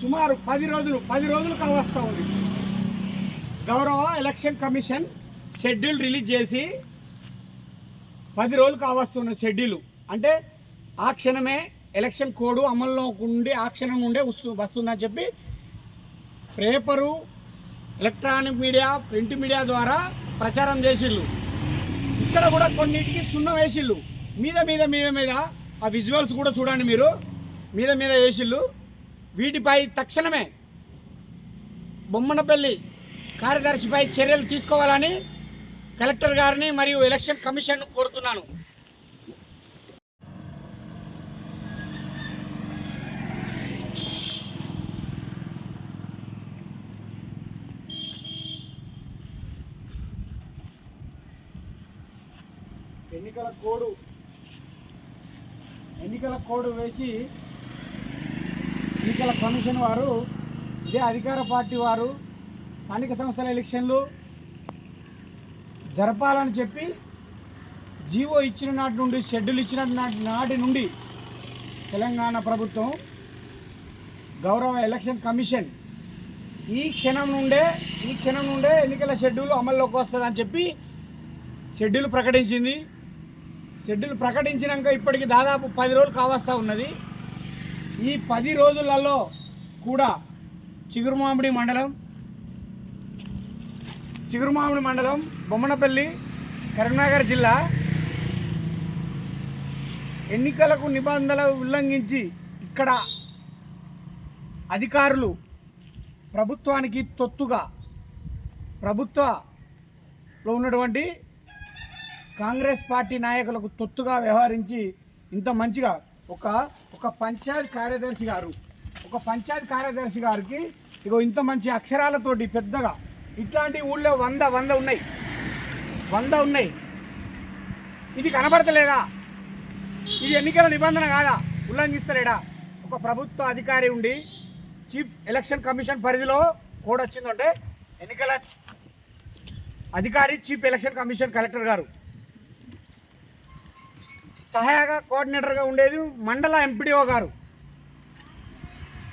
సుమారు పది రోజులు పది రోజులు కావస్తూ ఉంది. గౌరవ ఎలక్షన్ కమిషన్ షెడ్యూల్ రిలీజ్ చేసి పది రోజులు కావస్తున్న షెడ్యూల్. అంటే ఆ క్షణమే ఎలక్షన్ కోడ్ అమల్లో ఉండి ఆ క్షణం నుండే వస్తు వస్తుందని చెప్పి paper electronic media print media ద్వారా ప్రచారం చేసిళ్ళు. ఇక్కడ కూడా కొన్నిటికి సున్నం వేసిళ్ళు. మీద మీద మీద మీద ఆ విజువల్స్ కూడా చూడండి మీరు. మీద మీద వేసిళ్ళు. వీటిపై తక్షణమే బొమ్మనపల్లి కార్యదర్శిపై చర్యలు తీసుకోవాలని కలెక్టర్ గారిని మరియు ఎలక్షన్ కమిషన్ కోరుతున్నాను. ఎన్నికల కోడు ఎన్నికల కోడ్ వేసి ఎన్నికల కమిషన్ వారు ఇదే అధికార పార్టీ వారు స్థానిక సంస్థల ఎలక్షన్లు జరపాలని చెప్పి జీవో ఇచ్చిన నాటి నుండి షెడ్యూల్ ఇచ్చిన నాటి నుండి తెలంగాణ ప్రభుత్వం గౌరవ ఎలక్షన్ కమిషన్ ఈ క్షణం నుండే ఈ క్షణం నుండే ఎన్నికల షెడ్యూల్ అమల్లోకి వస్తుందని చెప్పి షెడ్యూల్ ప్రకటించింది. షెడ్యూల్ ప్రకటించినాక ఇప్పటికి దాదాపు పది రోజులు కావస్తా ఉన్నది. ఈ పది రోజులలో కూడా చిగురుమామిడి మండలం చిగురుమామిడి మండలం బొమ్మనపల్లి కరీంనగర్ జిల్లా ఎన్నికలకు నిబంధనలు ఉల్లంఘించి ఇక్కడ అధికారులు ప్రభుత్వానికి తొత్తుగా ప్రభుత్వలో ఉన్నటువంటి కాంగ్రెస్ పార్టీ నాయకులకు తొత్తుగా వ్యవహరించి ఇంత మంచిగా ఒక ఒక పంచాయత్ కార్యదర్శి గారు ఒక పంచాయత్ కార్యదర్శి గారికి ఇగో ఇంత మంచి అక్షరాలతోటి పెద్దగా ఇట్లాంటి ఊళ్ళో వంద వంద ఉన్నాయి. వంద ఉన్నాయి. ఇది కనబడతలేదా? ఇది ఎన్నికల నిబంధన కాదా? ఉల్లంఘిస్తలేడా? ఒక ప్రభుత్వ అధికారి ఉండి చీఫ్ ఎలక్షన్ కమిషన్ పరిధిలో కోడ్ వచ్చిందంటే ఎన్నికల అధికారి చీఫ్ ఎలక్షన్ కమిషన్ కలెక్టర్ గారు సహాయక కోఆర్డినేటర్గా ఉండేది మండల ఎంపీడీఓ గారు.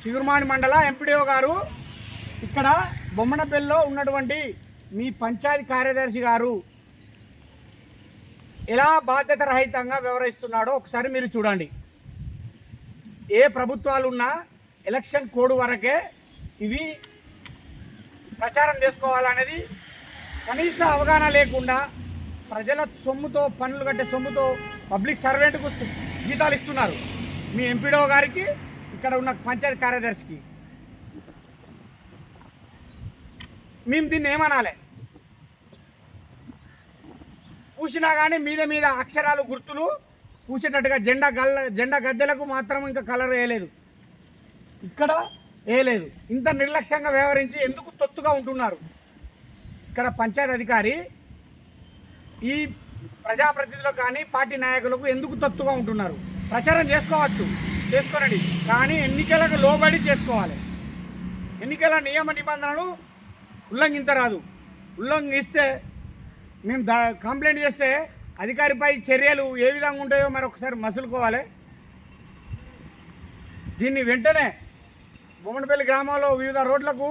చిగురుమాణి మండల ఎంపీడీఓ గారు. ఇక్కడ బొమ్మనపల్లిలో ఉన్నటువంటి మీ పంచాయతీ కార్యదర్శి గారు ఎలా బాధ్యత రహితంగా వ్యవహరిస్తున్నాడో ఒకసారి మీరు చూడండి. ఏ ప్రభుత్వాలు ఉన్నా ఎలక్షన్ కోడ్ వరకే ఇవి ప్రచారం చేసుకోవాలనేది కనీస అవగాహన లేకుండా ప్రజల సొమ్ముతో పనులు కట్టే సొమ్ముతో పబ్లిక్ సర్వెంట్కు జీతాలు ఇస్తున్నారు. మీ ఎంపీడో గారికి ఇక్కడ ఉన్న పంచాయతీ కార్యదర్శికి. మేము దీన్ని ఏమనాలి? పూసినా కానీ మీద మీద అక్షరాలు గుర్తులు పూసేటట్టుగా జెండా గల్ల జెండా గద్దెలకు మాత్రం ఇంకా కలర్ వేయలేదు. ఇక్కడ వేయలేదు. ఇంత నిర్లక్ష్యంగా వ్యవహరించి ఎందుకు తొత్తుగా ఉంటున్నారు? ఇక్కడ పంచాయతీ అధికారి ఈ ప్రజాప్రతినిధులకు కానీ పార్టీ నాయకులకు ఎందుకు తత్తుగా ఉంటున్నారు? ప్రచారం చేసుకోవచ్చు చేసుకోనండి. కానీ ఎన్నికలకు లోబడి చేసుకోవాలి. ఎన్నికల నియమ నిబంధనలు ఉల్లంఘించరాదు. ఉల్లంఘిస్తే మేము దా కంప్లైంట్ చేస్తే అధికారిపై చర్యలు ఏ విధంగా ఉంటాయో మరి ఒకసారి మసులుకోవాలి. దీన్ని వెంటనే బొమ్మనపల్లి గ్రామంలో వివిధ రోడ్లకు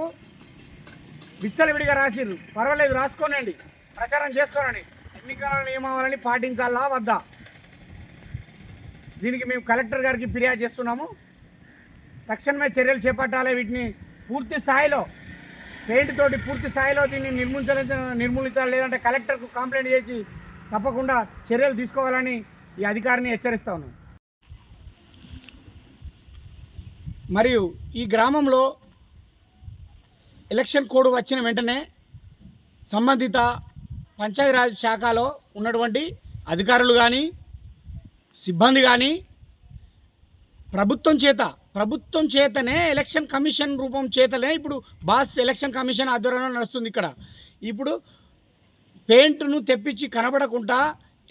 విచ్చలవిడిగా రాసిర్రు. పర్వాలేదు రాసుకోనండి. ప్రచారం చేసుకోనండి. ఎన్నికల నియమావళిని పాటించాలా వద్దా? దీనికి మేము కలెక్టర్ గారికి ఫిర్యాదు చేస్తున్నాము. తక్షణమే చర్యలు చేపట్టాలి వీటిని పూర్తి స్థాయిలో. పెయింట్ తోటి పూర్తి స్థాయిలో దీన్ని నిర్మించాలి నిర్మూలించాలి లేదంటే కలెక్టర్కు కంప్లైంట్ చేసి తప్పకుండా చర్యలు తీసుకోవాలని ఈ అధికారిని హెచ్చరిస్తా మరియు ఈ గ్రామంలో ఎలక్షన్ కోడ్ వచ్చిన వెంటనే సంబంధిత పంచాయతీరాజ్ శాఖలో ఉన్నటువంటి అధికారులు కానీ సిబ్బంది కానీ ప్రభుత్వం చేత ప్రభుత్వం చేతనే ఎలక్షన్ కమిషన్ రూపం చేతనే ఇప్పుడు బాస్ ఎలక్షన్ కమిషన్ ఆధ్వర్యంలో నడుస్తుంది ఇక్కడ. ఇప్పుడు పెయింట్ను తెప్పించి కనబడకుండా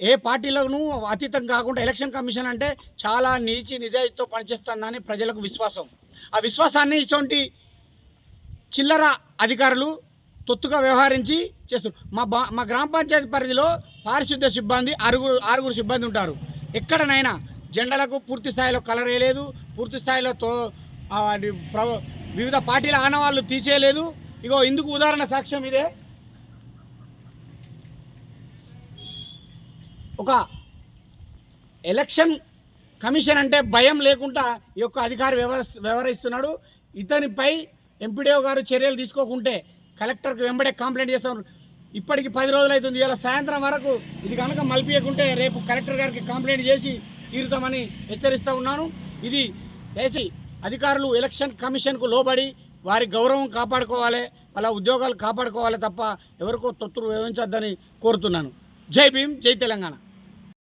ఏ పార్టీలను అతీతం కాకుండా ఎలక్షన్ కమిషన్ అంటే చాలా నీచి నిజాయితీతో పనిచేస్తుందని ప్రజలకు విశ్వాసం. ఆ విశ్వాసాన్ని ఇటువంటి చిల్లర అధికారులు తొత్తుగా వ్యవహరించి చేస్తారు మా బా మా గ్రామ పంచాయతీ పరిధిలో పారిశుద్ధ్య సిబ్బంది ఆరుగురు ఆరుగురు సిబ్బంది ఉంటారు. ఎక్కడనైనా జెండలకు పూర్తి స్థాయిలో కలర్ వేయలేదు పూర్తి స్థాయిలో తో ప్ర- వివిధ పార్టీల ఆనవాళ్ళు తీసేయలేదు. ఇగో ఇందుకు ఉదాహరణ సాక్ష్యం ఇదే. ఒక ఎలక్షన్ కమిషన్ అంటే భయం లేకుండా ఈ యొక్క అధికారి వ్యవహరి వ్యవహరిస్తున్నాడు. ఇతనిపై ఎంపీడీఓ గారు చర్యలు తీసుకోకుంటే కలెక్టర్కి వెంబడే కంప్లైంట్ చేస్తున్నారు ఇప్పటికి పది రోజులు అవుతుంది ఇలా సాయంత్రం వరకు ఇది కనుక మలిపియకుంటే రేపు కలెక్టర్ గారికి కంప్లైంట్ చేసి తీరుతామని హెచ్చరిస్తూ ఉన్నాను. ఇది వేసి అధికారులు ఎలక్షన్ కమిషన్కు లోబడి వారి గౌరవం కాపాడుకోవాలి. వాళ్ళ ఉద్యోగాలు కాపాడుకోవాలి తప్ప ఎవరికో తొత్తులు వ్యవహరించొద్దని కోరుతున్నాను. జై భీమ్ జై తెలంగాణ.